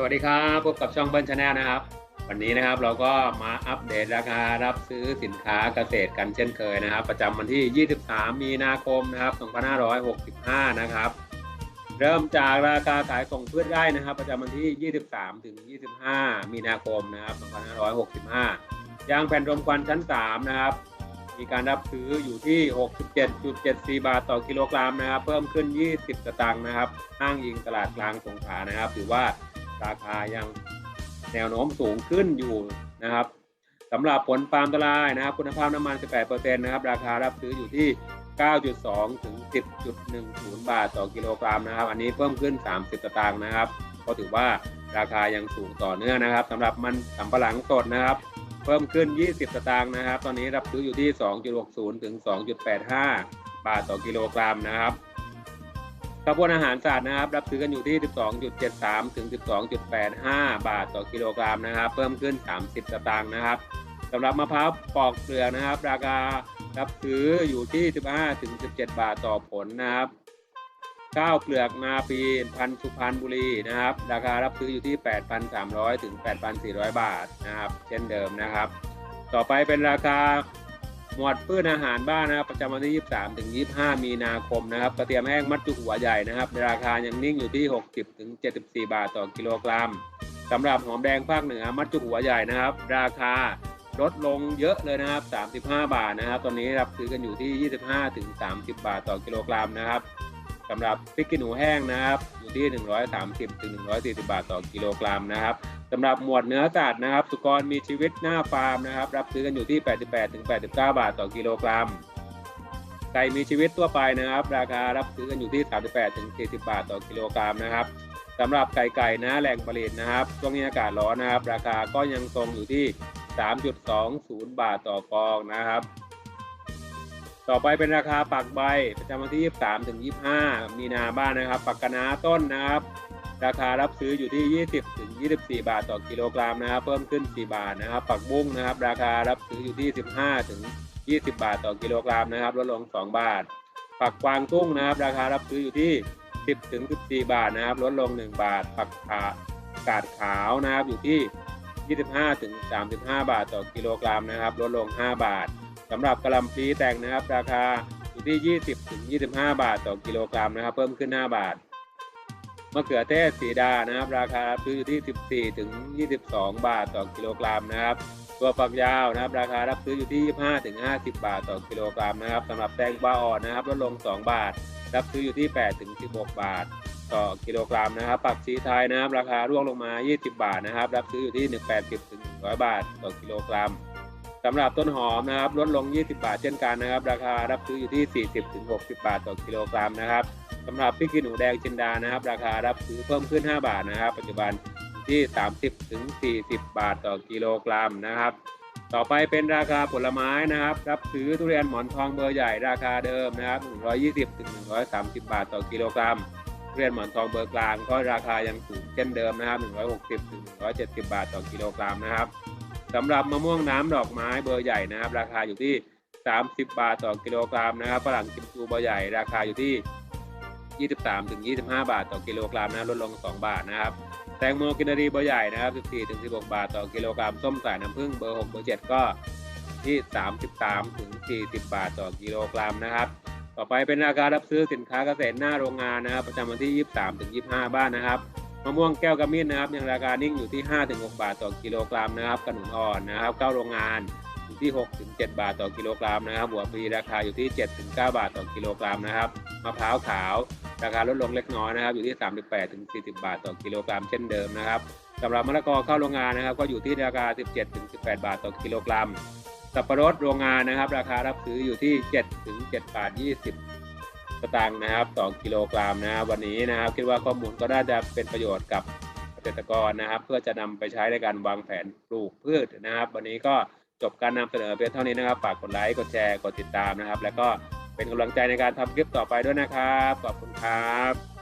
สวัสดีครับพบกับช่องเบิ้ลชาแนลนะครับ วันนี้นะครับเราก็มาอัปเดตราคารับซื้อสินค้าเกษตรกันเช่นเคยนะครับ ประจำวันที่ 23 มีนาคมนะครับ 2565 นะครับ เริ่มจากราคาขายส่งพืชไร่นะครับ ประจำวันที่ 23 ถึง 25 มีนาคมนะครับ 2565 ยางแผ่นรมควันชั้น 3 นะครับ มีการรับซื้ออยู่ที่ 67.74 บาทต่อกิโลกรัมนะครับ เพิ่มขึ้น 20 สตางค์นะครับห้างอิงตลาดกลางสงขลานะครับ ถือว่า ราคายังแนวโน้มสูงขึ้นอยู่นะครับสำหรับผลปาล์มตะลายนะครับ คุณภาพน้ำมัน 18%นะครับ ราคารับซื้ออยู่ที่ 9.2 ถึง 10.10 บาทต่อกิโลกรัมนะครับ อันนี้เพิ่มขึ้น 30 สตางค์นะครับ ก็ถือว่าราคายังสูงต่อเนื่องนะครับสำหรับมันสำปะหลังสดนะครับ เพิ่มขึ้น 20 สตางค์นะครับ ตอนนี้รับซื้ออยู่ที่ 2.60 ถึง 2.85 บาทต่อกิโลกรัมนะครับ ข้าวโพดอาหารสัตว์นะครับ รับซื้อกันอยู่ที่ 12.73 ถึง 12.85 บาทต่อกิโลกรัมนะครับ เพิ่มขึ้น 30 สตางค์นะครับสำหรับมะพร้าวปอกเปลือกนะครับ ราคารับซื้ออยู่ที่ 15 ถึง 17 บาทต่อผลนะครับข้าวเปลือกนาปีพันธุ์สุพรรณบุรีนะครับ ราคารับซื้ออยู่ที่ 8,300 ถึง 8,400 บาทนะครับ เช่นเดิมนะครับ ต่อไปเป็นราคา หมวดพืชอาหารบ้านนะครับประจำวันที่ 23 ถึง 25 มีนาคมนะครับกระเทียมแห้งมัดจุหัวใหญ่นะครับราคายังนิ่งอยู่ที่ 60 ถึง 74 บาทต่อกิโลกรัมสำหรับหอมแดงภาคเหนือมัดจุหัวใหญ่นะครับ ราคาลดลงเยอะเลยนะครับ 35 บาทนะครับ ตอนนี้รับซื้อกันอยู่ที่ 25 ถึง 30 บาทต่อกิโลกรัมนะครับสำหรับพริกขี้หนูแห้งนะครับ อยู่ที่ 130 ถึง 140 บาทต่อกิโลกรัมนะครับ สำหรับหมวดเนื้อสัตว์นะครับ สุกรมีชีวิตหน้าฟาร์มนะครับ รับซื้อกันอยู่ที่ 88-89 บาทต่อกิโลกรัมไก่มีชีวิตทั่วไปนะครับ ราคารับซื้อกันอยู่ที่ 38-40 บาทต่อกิโลกรัมนะครับสำหรับไก่ไก่นะแหล่งผลิตนะครับช่วงนี้อากาศร้อนนะครับ ราคาก็ยังทรงอยู่ที่ 3.20 บาทต่อกองนะครับ ต่อไปเป็นราคาปักใบประจำวันที่ 23-25 มีนาบ้านนะครับ ปักคะนาต้นนะครับ ราคารับซื้ออยู่ที่ 20ถึง24 บาทต่อกิโลกรัมนะครับ เพิ่มขึ้น 4 บาทนะครับปักบุ้งนะครับ ราคารับซื้ออยู่ที่ 15ถึง20 บาทต่อกิโลกรัมนะครับ ลดลง 2 บาทปักกวางตุ้งนะครับ ราคารับซื้ออยู่ที่ 10ถึง14 บาทนะครับ ลดลง 1 บาทปักขากาดขาวนะครับ อยู่ที่ 25ถึง35 บาทต่อกิโลกรัมนะครับ ลดลง 5 บาทสำหรับกระหลำปลีแตงนะครับ ราคาอยู่ที่ 20ถึง25 บาทต่อกิโลกรัมนะครับ เพิ่มขึ้น 5 บาท มะเขือเทศสีดานะครับ ราคาซื้ออยู่ที่ 14 ถึง 22 บาทต่อกิโลกรัมนะครับตัวฝักยาวนะครับ ราคารับซื้ออยู่ที่ 25ถึง50 บาทต่อกิโลกรัมนะครับสำหรับแตงกวาอ่อนนะครับลดลง 2 บาท รับซื้ออยู่ที่8ถึง16 บาท ต่อกิโลกรัมนะครับปักชีไทยนะครับ ราคาร่วงลงมา 20 บาทนะครับ รับซื้ออยู่ที่ 180ถึง100 บาท ต่อกิโลกรัม สำหรับต้นหอมนะครับลดลง 20 บาทเช่นกันนะครับ ราคารับซื้ออยู่ที่ 40-60 บาทต่อกิโลกรัมนะครับสำหรับพริกขี้หนูแดงจินดานะครับ ราคารับซื้อเพิ่มขึ้น 5 บาทนะครับ ปัจจุบันอยู่ที่ 30-40 บาทต่อกิโลกรัมนะครับ ต่อไปเป็นราคาผลไม้นะครับ รับซื้อทุเรียนหมอนทองเบอร์ใหญ่ราคาเดิมนะครับ 120-130 บาทต่อกิโลกรัมทุเรียนหมอนทองเบอร์กลางก็ราคายังสูงเช่นเดิมนะครับ 160-170 บาทต่อกิโลกรัมนะครับ สำหรับมะม่วงน้ำดอกไม้เบอร์ใหญ่นะครับ ราคาอยู่ที่ 30 บาทต่อกิโลกรัมนะครับฝรั่งกิมจูเบอร์ใหญ่ราคาอยู่ที่ 23ถึง25 บาทต่อกิโลกรัมนะลดลง 2 บาทนะครับแตงโมกินรีเบอร์ใหญ่นะครับ14ถึง16 บาทต่อกิโลกรัมส้มสายน้ำผึ้งเบอร์ 6 เบอร์ 7 ก็ที่ 33ถึง40 บาทต่อกิโลกรัมนะครับต่อไปเป็นราคารับซื้อสินค้าเกษตรหน้าโรงงานนะครับ ประจำวันที่ 23ถึง25 บ้านนะครับะม่วงแก้วกระมิ้นนะครับยังราคานิ่งอยู่ที่5ถึง6บาทต่อกิโลกรัมนะครับขนุนอ่อนนะครับเก้าโรงงานอยู่ที่6ถึง7บาทต่อกิโลกรัมนะครับหัวปลีราคาอยู่ที่7ถึง9บาทต่อกิโลกรัมนะครับมะพร้าวขาวราคาลดลงเล็กน้อยนะครับอยู่ที่ 38ถึง40 บาทต่อกิโลกรัมเช่นเดิมนะครับสำหรับมะละกอเข้าโรงงานนะครับ ก็อยู่ที่ราคา 17ถึง18 บาทต่อกิโลกรัมสับปะรดโรงงานนะครับ ราคารับซื้ออยู่ที่7ถึง7บาท 20 สตางค์นะครับต่อกิโลกรัมนะวันนี้นะครับคิดว่าข้อมูลก็น่าจะเป็นประโยชน์กับเกษตรกรนะครับ เพื่อจะนำไปใช้ในการวางแผนปลูกพืชนะครับ วันนี้ก็จบการนำเสนอเพียงเท่านี้นะครับฝากกดไลค์กดแชร์กดติดตามนะครับ แล้วก็เป็นกำลังใจในการทำคลิปต่อไปด้วยนะครับขอบคุณครับ